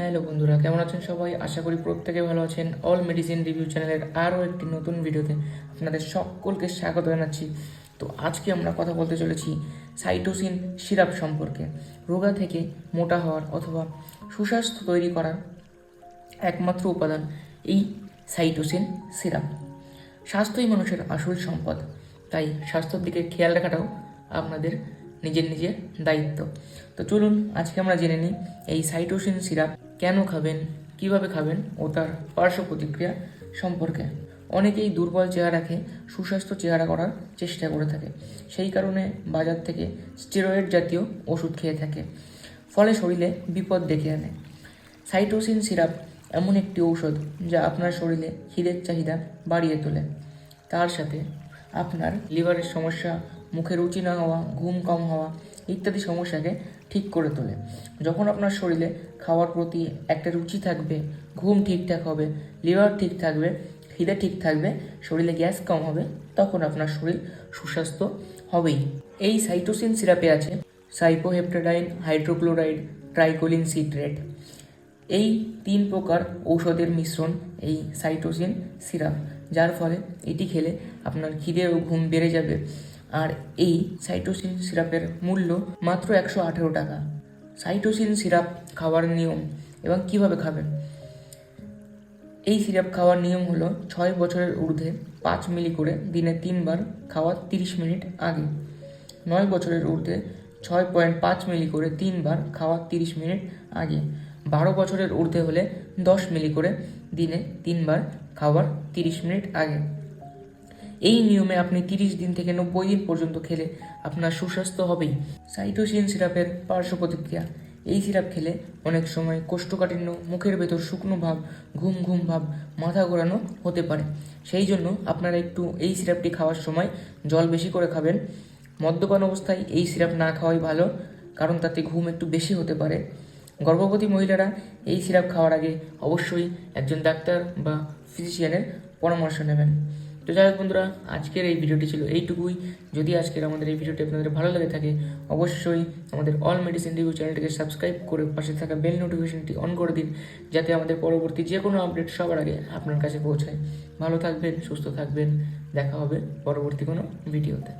Hello বন্ধুরা, কেমন আছেন সবাই? আশা করি প্রত্যেকে ভালো আছেন। অল মেডিসিন রিভিউ চ্যানেলের আরও একটি নতুন ভিডিওতে আপনাদের সকলকে স্বাগত জানাচ্ছি। তো আজকে আমরা কথা বলতে চলেছি সাইটোসিন সিরাপ সম্পর্কে। রোগা থেকে মোটা হওয়ার অথবা সুস্বাস্থ্য তৈরি করার একমাত্র উপাদান এই সাইটোসিন সিরাপ। স্বাস্থ্যই মানুষের আসল সম্পদ। তাই স্বাস্থ্যের দিকে খেয়াল রাখাটাও আপনাদের নিজের নিজের দায়িত্ব। তো চলুন, আজকে আমরা জেনে নিই এই সাইটোসিন সিরাপ কেন খাবেন, কীভাবে খাবেন ও তার পার্শ্ব প্রতিক্রিয়া সম্পর্কে। অনেকেই দুর্বল চেহারাকে সুস্বাস্থ্য চেহারা করার চেষ্টা করে থাকে। সেই কারণে বাজার থেকে স্টেরয়েড জাতীয় ওষুধ খেয়ে থাকে। ফলে শরীরে বিপদ ডেকে আনে। সাইটোসিন সিরাপ এমন একটি ঔষধ যা আপনার শরীরে খিদের চাহিদা বাড়িয়ে তোলে। তার সাথে আপনার লিভারের সমস্যা মুখে রুচি না হওয়া, ঘুম কম হওয়া ইত্যাদি সমস্যাকে ঠিক করে তোলে। যখন আপনার শরীরে খাওয়ার প্রতি একটা রুচি থাকবে, ঘুম ঠিকঠাক হবে, লিভার ঠিক থাকবে, খিদে ঠিক থাকবে, শরীরে গ্যাস কম হবে, তখন আপনার শরীর সুস্বাস্থ্য হবেই। এই সাইটোসিন সিরাপে আছে সাইপোহেপ্টাডাইন, হাইড্রোক্লোরাইড, ট্রাইকোলিন সিট্রেট। এই তিন প্রকার ঔষধের মিশ্রণ এই সাইটোসিন সিরাপ, যার ফলে এটি খেলে আপনার খিদে ও ঘুম বেড়ে যাবে। আর এই সাইটোসিন সিরাপের মূল্য মাত্র একশো আঠেরো টাকা। সাইটোসিন সিরাপ খাওয়ার নিয়ম এবং কীভাবে খাবেন? এই সিরাপ খাওয়ার নিয়ম হলো ছয় বছরের ঊর্ধ্বে পাঁচ মিলি করে দিনে তিনবার খাওয়ার তিরিশ মিনিট আগে। নয় বছরের ঊর্ধ্বে ছয় পয়েন্ট পাঁচ মিলি করে তিনবার খাওয়ার তিরিশ মিনিট আগে। বারো বছরের ঊর্ধ্বে হলে দশ মিলি করে দিনে তিনবার খাওয়ার তিরিশ মিনিট আগে। এই নিয়মে আপনি তিরিশ দিন থেকে নব্বই দিন পর্যন্ত খেলে আপনার সুস্বাস্থ্য হবেই। সাইটোসিন সিরাপের পার্শ্ব প্রতিক্রিয়া। এই সিরাপ খেলে অনেক সময় কোষ্ঠকাঠিন্য, মুখের ভেতর শুকনো ভাব, ঘুম ঘুম ভাব, মাথা ঘোরানো হতে পারে। সেই জন্য আপনারা একটু এই সিরাপটি খাওয়ার সময় জল বেশি করে খাবেন। মদ্যপান অবস্থায় এই সিরাপ না খাওয়াই ভালো, কারণ তাতে ঘুম একটু বেশি হতে পারে। গর্ভবতী মহিলারা এই সিরাপ খাওয়ার আগে অবশ্যই একজন ডাক্তার বা ফিজিশিয়ানের পরামর্শ নেবেন। তো যাই হোক বন্ধুরা, আজকের এই ভিডিওটি ছিল এইটুকুই। যদি আজকের আমাদের এই ভিডিওটি আপনাদের ভালো লাগে থাকে, অবশ্যই আমাদের অল মেডিসিন রিভিউ চ্যানেলটিকে সাবস্ক্রাইব করে পাশে থাকা বেল নোটিফিকেশনটি অন করে দিন, যাতে আমাদের পরবর্তী যে কোনো আপডেট সবার আগে আপনার কাছে পৌঁছায়। ভালো থাকবেন, সুস্থ থাকবেন, দেখা হবে পরবর্তী কোনো ভিডিওতে।